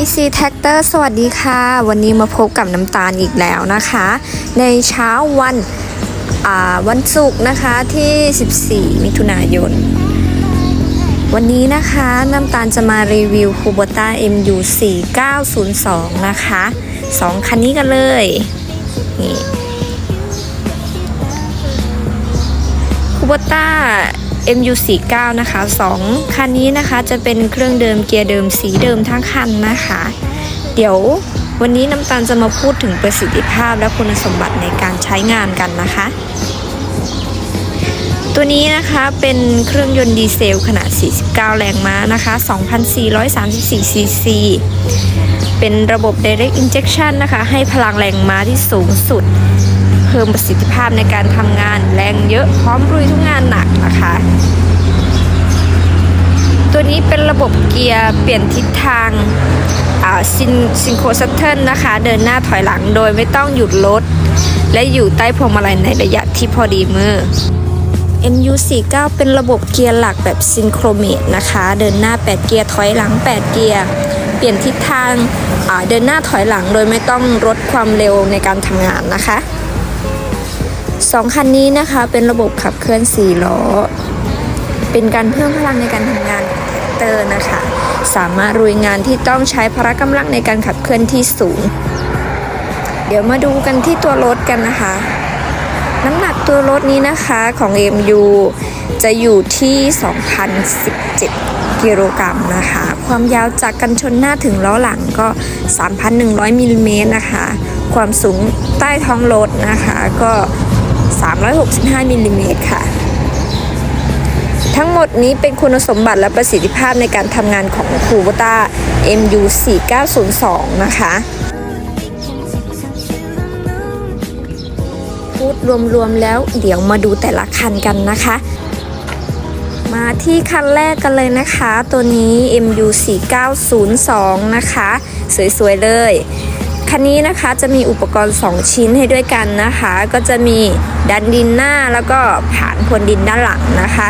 PC Tractor สวัสดีค่ะ วันนี้มาพบกับน้ำตาลอีกแล้วนะคะ ในเช้าวันอ่าวันศุกร์นะคะที่ 14 มิถุนายน วันนี้นะคะน้ำตาลจะมารีวิว Kubota MU 4902 นะคะสองคันนี้กันเลยนี่ Kubota MU49 นะคะ 2 คันนี้นะคะจะเป็นเครื่องเดิมเกียร์เดิมสีเดิมทั้งคันนะคะ เดี๋ยววันนี้น้ำตาลจะมาพูดถึงประสิทธิภาพและคุณสมบัติในการใช้งานกันนะคะ ตัวนี้นะคะเป็นเครื่องยนต์ดีเซลขนาด 49 แรงม้านะคะ 2,434 ซีซีเป็นระบบ Direct Injection นะคะ ให้พลังแรงม้าที่สูงสุด เพิ่มประสิทธิภาพในการทำงาน แรงเยอะพร้อมลุยทุกงานหนักนะคะ ตัวนี้เป็นระบบเกียร์เปลี่ยนทิศทางซินซินโครซัตเทิลนะคะ เดินหน้าถอยหลังโดยไม่ต้องหยุดรถ และอยู่ใต้พวงมาลัยในระยะที่พอดีมือ MU49 เป็นระบบเกียร์หลักแบบซินโครเมตนะคะ เดินหน้า 8 เกียร์ถอยหลัง 8 เกียร์ เปลี่ยนทิศทางอ่าเดินหน้าถอยหลังโดยไม่ต้องลดความเร็วในการทำงานนะคะ สองคันนี้นะคะเป็นระบบขับเคลื่อน 4 ล้อ เป็นการเพิ่มพลังในการทำงานของแท็กเตอร์นะคะ สามารถรุยงานที่ต้องใช้พละกำลังในการขับเคลื่อนที่สูง เดี๋ยวมาดูกันที่ตัวรถกันนะคะ น้ำหนักตัวรถนี้นะคะของ MU จะอยู่ที่ 2,017 กิโลกรัมนะคะ ความยาวจากกันชนหน้าถึงล้อหลังก็ 3,100มิลลิเมตรนะคะ ความสูงใต้ท้องรถนะคะก็ 365มิลลิเมตรค่ะ ทั้งหมดนี้เป็นคุณสมบัติและประสิทธิภาพในการทำงานของ Kubota MU 4902 นะคะพูดรวมๆแล้วเดี๋ยวมาดูแต่ละคันกันนะคะ มาที่คันแรกกันเลยนะคะ ตัวนี้ MU 4902 นะคะ สวยๆเลย คันนี้นะคะจะมีอุปกรณ์ 2 ชิ้นให้ด้วยกันนะคะ ก็จะมีดันดินหน้าแล้วก็ผ่านพรวนดินด้านหลังนะคะ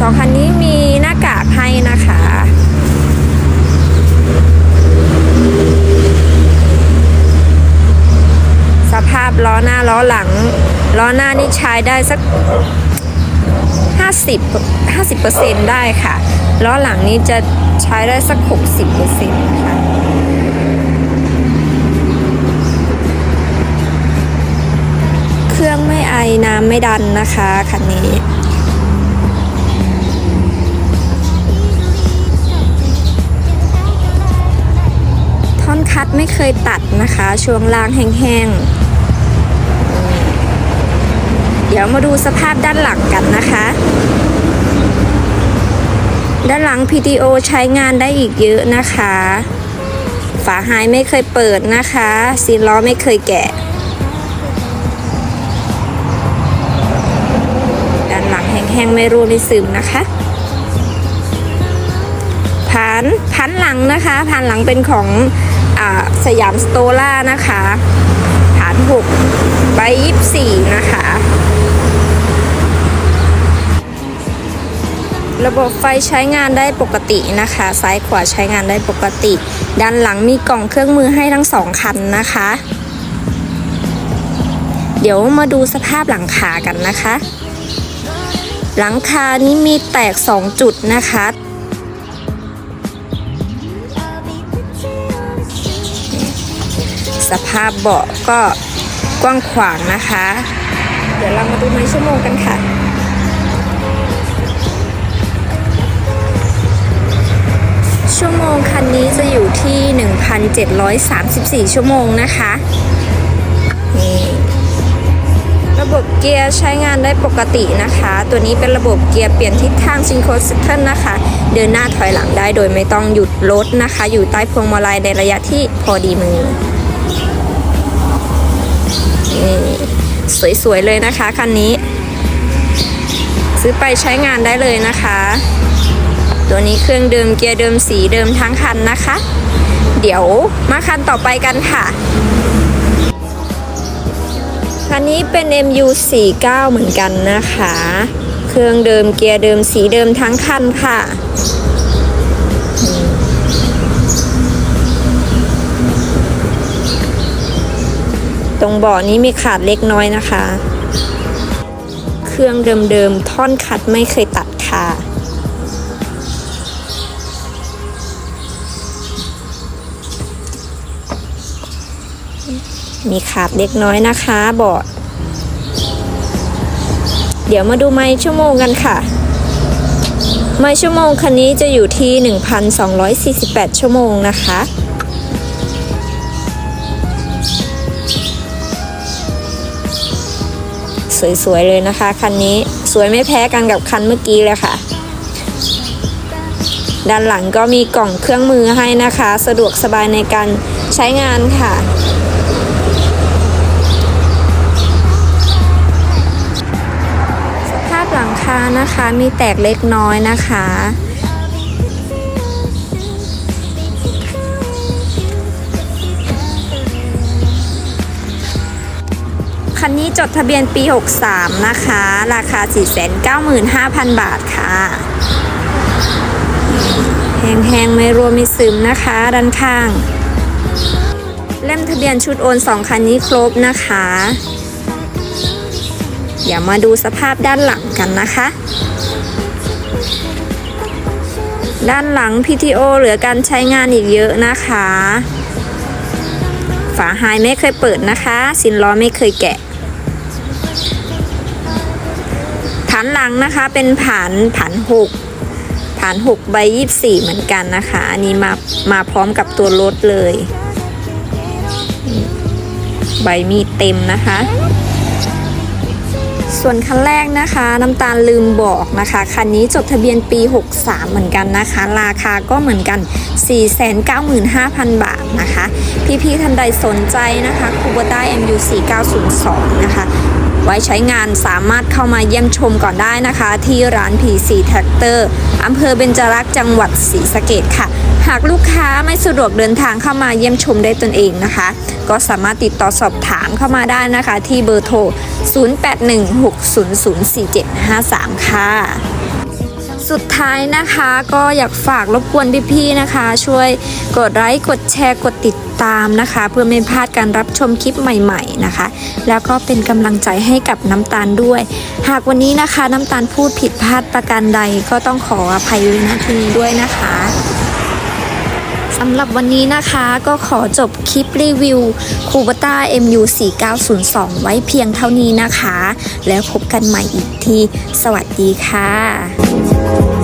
สองคันนี้มีหน้ากากให้นะคะสภาพล้อหน้าล้อหลังล้อหน้านี่ใช้ได้สัก 50 50%ได้ค่ะ ล้อหลังนี้จะใช้ได้สัก 60%ค่ะเครื่องไม่ไอน้ำไม่ดันนะคะคันนี้ท่อนคัดไม่เคยตัดนะคะ ช่วงล่างแห้งๆ เดี๋ยวมาดูสภาพด้านหลังกันนะคะ ด้านหลัง PTO ใช้งานได้อีกเยอะนะคะ ฝาหายไม่เคยเปิดนะคะซีล้อไม่เคยแกะ ด้านหลังแห้งๆไม่รูไม่ซึมนะคะพันพันหลังนะคะพันหลังเป็นของอาสยามสโตล่านะคะฐาน 6 ใบ 24 นะคะ ระบบไฟใช้งานได้ปกตินะคะ ซ้ายขวาใช้งานได้ปกติ ด้านหลังมีกล่องเครื่องมือให้ทั้งสองคันนะคะ เดี๋ยวมาดูสภาพหลังคากันนะคะ หลังคานี้มีแตก 2 จุดนะคะ สภาพเบาะก็กว้างขวางนะคะ เดี๋ยวเรามาดูไม้ชั่วโมงกันค่ะ ชั่วโมงคันนี้จะอยู่ที่ 1,734 ชั่วโมงนะคะนี่ระบบเกียร์ใช้งานได้ปกตินะคะ ตัวนี้เป็นระบบเกียร์เปลี่ยนทิศทางซิงโครซิสเทิลนะคะ เดินหน้าถอยหลังได้โดยไม่ต้องหยุดรถนะคะ อยู่ใต้พวงมาลัยในระยะที่พอดีมือนี่สวยๆเลยนะคะคันนี้ ซื้อไปใช้งานได้เลยนะคะ ตัวนี้เครื่องเดิมเกียร์เดิมสีเดิมทั้งคันนะคะ เดี๋ยวมาคันต่อไปกันค่ะ คันนี้เป็น MU49 เหมือนกันนะคะ เครื่องเดิมเกียร์เดิมสีเดิมทั้งคันค่ะตรงเบาะนี้มีขาดเล็กน้อยนะคะ เครื่องเดิมๆ ท่อนคัดไม่เคยตัดค่ะ มีขาดเล็กน้อยนะคะเบาะเดี๋ยวมาดูไม้ชั่วโมงกันค่ะ ไม้ชั่วโมงคันนี้จะอยู่ที่ 1,248 ชั่วโมงนะคะสวยๆเลยนะคะคันนี้สวยไม่แพ้กันกับคันเมื่อกี้เลยค่ะ ด้านหลังก็มีกล่องเครื่องมือให้นะคะ สะดวกสบายในการใช้งานค่ะ นะคะ มีแตกเล็กน้อยนะคะ คันนี้จดทะเบียนปี 63 นะคะ ราคา 495,000 บาทค่ะแห้งๆไม่รวมไม่ซึมนะคะ ด้านข้าง เล่มทะเบียนชุดโอน 2 คันนี้ครบนะคะ เดี๋ยวมาดูสภาพด้านหลังกันนะคะ ด้านหลัง PTO เหลือการใช้งานอีกเยอะนะคะ ฝาหายไม่เคยเปิดนะคะ สินล้อไม่เคยแกะฐานหลังนะคะเป็นผานผานหกผานหกใบยี่สี่เหมือนกันนะคะ อันนี้มามาพร้อมกับตัวรถเลย ใบมีเต็มนะคะ ส่วนคันแรกนะคะน้ำตาลลืมบอกนะคะ คันนี้จดทะเบียนปี 63 เหมือนกันนะคะ ราคาก็เหมือนกัน 495,000 บาทนะคะ พี่ๆท่านใดสนใจนะคะคูเบต้า MU 4902 นะคะ ไว้ใช้งานสามารถเข้ามาเยี่ยมชมก่อนได้นะคะ ที่ร้าน PC Tractor อำเภอเบญจรักษ์จังหวัดศรีสะเกษค่ะ หากลูกค้าไม่สะดวกเดินทางเข้ามาเยี่ยมชมได้ตนเองนะคะ ก็สามารถติดต่อสอบถามเข้ามาได้นะคะ ที่เบอร์โทร 0816004753 ค่ะ สุดท้ายนะคะก็อยากฝากรบกวนพี่ๆนะคะ ช่วยกดไลค์กดแชร์กดติดตามนะคะ เพื่อไม่พลาดการรับชมคลิปใหม่ๆนะคะ แล้วก็เป็นกำลังใจให้กับน้ำตาลด้วย หากวันนี้นะคะน้ำตาลพูดผิดพลาดประการใดก็ต้องขออภัยไว้ณที่นี้ด้วยนะคะ สำหรับวันนี้นะคะก็ขอจบคลิปรีวิวคูบต้า MU 4902 ไว้เพียงเท่านี้นะคะ แล้วพบกันใหม่อีกที สวัสดีค่ะ